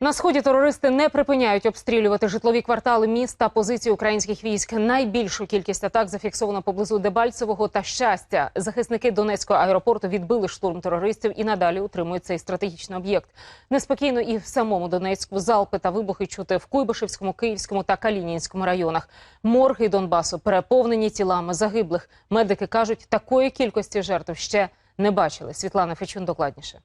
На сході терористи не припиняють обстрілювати житлові квартали міст та позиції українських військ. Найбільшу кількість атак зафіксовано поблизу Дебальцевого та щастя. Захисники Донецького аеропорту відбили штурм терористів і надалі утримують цей стратегічний об'єкт. Неспокійно і в самому Донецьку залпи та вибухи чути в Куйбишевському, Київському та Калінінському районах. Морги Донбасу переповнені тілами загиблих. Медики кажуть, такої кількості жертв ще не бачили. Світлана Фечун докладніше.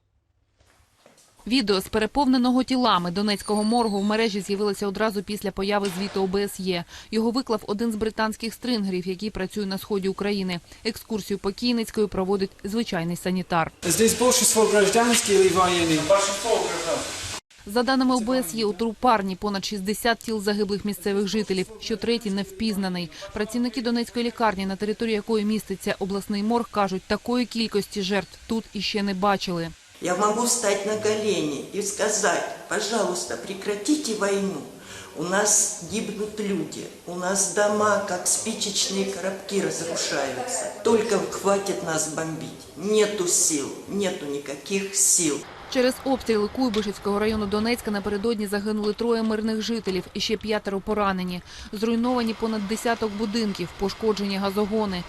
Відео з переповненого тілами Донецького моргу в мережі з'явилося одразу після появи звіту ОБСЄ. Його виклав один з британських стрингерів, який працює на сході України. Екскурсію Покійницькою проводить звичайний санітар. Здесь большинство гражданские или военные? За даними ОБСЄ, у трупарні понад 60 тіл загиблих місцевих жителів, що третій не впізнаний. Працівники Донецької лікарні, на території якої міститься обласний морг, кажуть, такої кількості жертв тут іще не бачили. Я могу встать на колени и сказать, пожалуйста, прекратите войну. У нас гибнут люди, у нас дома, как спичечные коробки, разрушаются. Только хватит нас бомбить. Нету сил, нету никаких сил. Через обстріли Куйбишевського району Донецька напередодні загинули троє мирних жителів і ще п'ятеро поранені. Зруйновані понад десяток будинків, пошкоджені газогони.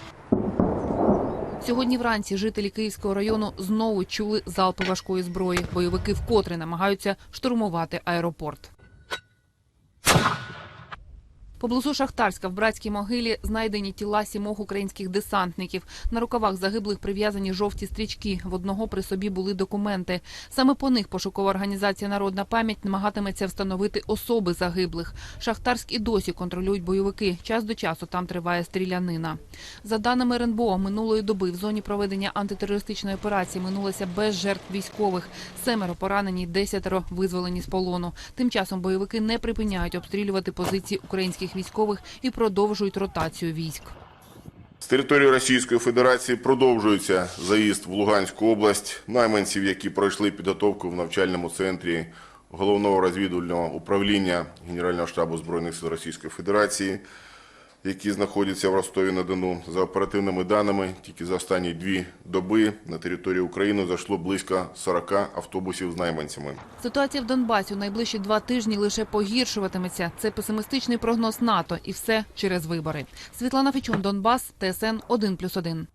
Сьогодні вранці жителі Київського району знову чули залпи важкої зброї. Бойовики вкотре намагаються штурмувати аеропорт. Поблизу Шахтарська в братській могилі знайдені тіла сімох українських десантників. На рукавах загиблих прив'язані жовті стрічки. В одного при собі були документи. Саме по них пошукова організація Народна пам'ять намагатиметься встановити особи загиблих. Шахтарськ і досі контролюють бойовики. Час до часу там триває стрілянина. За даними РНБО, минулої доби в зоні проведення антитерористичної операції минулося без жертв військових. Семеро поранені, десятеро визволені з полону. Тим часом бойовики не припиняють обстрілювати позиції українських військових і продовжують ротацію військ. З території Російської Федерації продовжується заїзд в Луганську область найманців, які пройшли підготовку в навчальному центрі головного розвідувального управління Генерального штабу збройних сил Російської Федерації, які знаходяться в Ростові на Дону. За оперативними даними, тільки за останні дві доби на територію України зайшло близько 40 автобусів з найманцями. Ситуація в Донбасі у найближчі два тижні лише погіршуватиметься. Це песимістичний прогноз НАТО, і все через вибори. Світлана Фічун, Донбас, ТСН 1+,1.